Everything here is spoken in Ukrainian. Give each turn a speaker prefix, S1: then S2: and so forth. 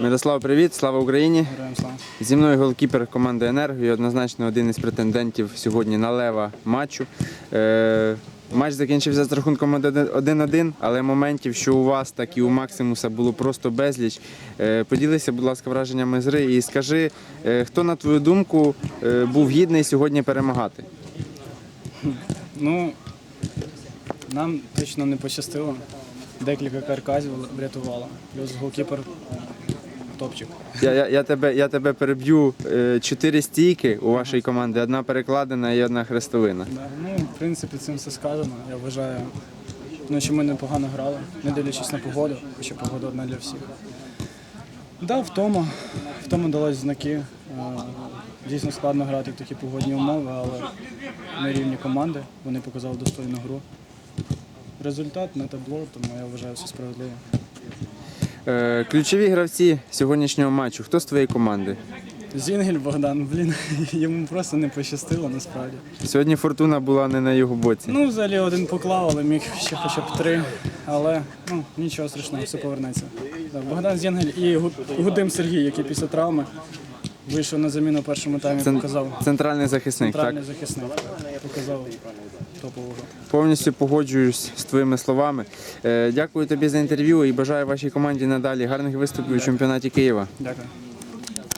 S1: Мирослав, привіт, слава Україні. Зі мною голкіпер команди Енерго і однозначно один із претендентів сьогодні на лева матчу. Е, матч закінчився з рахунком 1-1, але моментів, що у вас, так і у Максимуса було просто безліч. Е, поділися, будь ласка, враженнями з гри і скажи, е, хто, на твою думку, був гідний сьогодні перемагати?
S2: Ну, нам точно не пощастило. Декілька карказів врятувало. Плюс голкіпер топчик.
S1: Я, я, я, тебе, я тебе переб'ю. Е, Чотири стійки у вашій команді, одна перекладена і одна хрестовина.
S2: Да. Ну, в принципі, цим все сказано. Я вважаю, ну, що ми непогано грали, не дивлячись на погоду, хоча погода одна для всіх. Да, втома. Втома далась знаки. Е, Дійсно складно грати в такі погодні умови, але на рівні команди вони показали достойну гру. Результат на табло, тому я вважаю все справедливо.
S1: Е, Ключові гравці сьогоднішнього матчу. Хто з твоєї команди?
S2: Зінгель Богдан, блін, йому просто не пощастило насправді.
S1: Сьогодні фортуна була не на його боці.
S2: Ну, взагалі один поклав, але міг ще хоча б три. Але ну, нічого страшного, все повернеться. Так, Богдан Зінгель і Гу- Гудим Сергій, який після травми вийшов на заміну в першому таймі,
S1: Цен-
S2: показав
S1: Центральний захисник, так?
S2: центральний захисник. Показав топового.
S1: Повністю погоджуюсь з твоїми словами. Е, Дякую тобі за інтерв'ю і бажаю вашій команді надалі гарних виступів у чемпіонаті Києва.
S2: Дякую.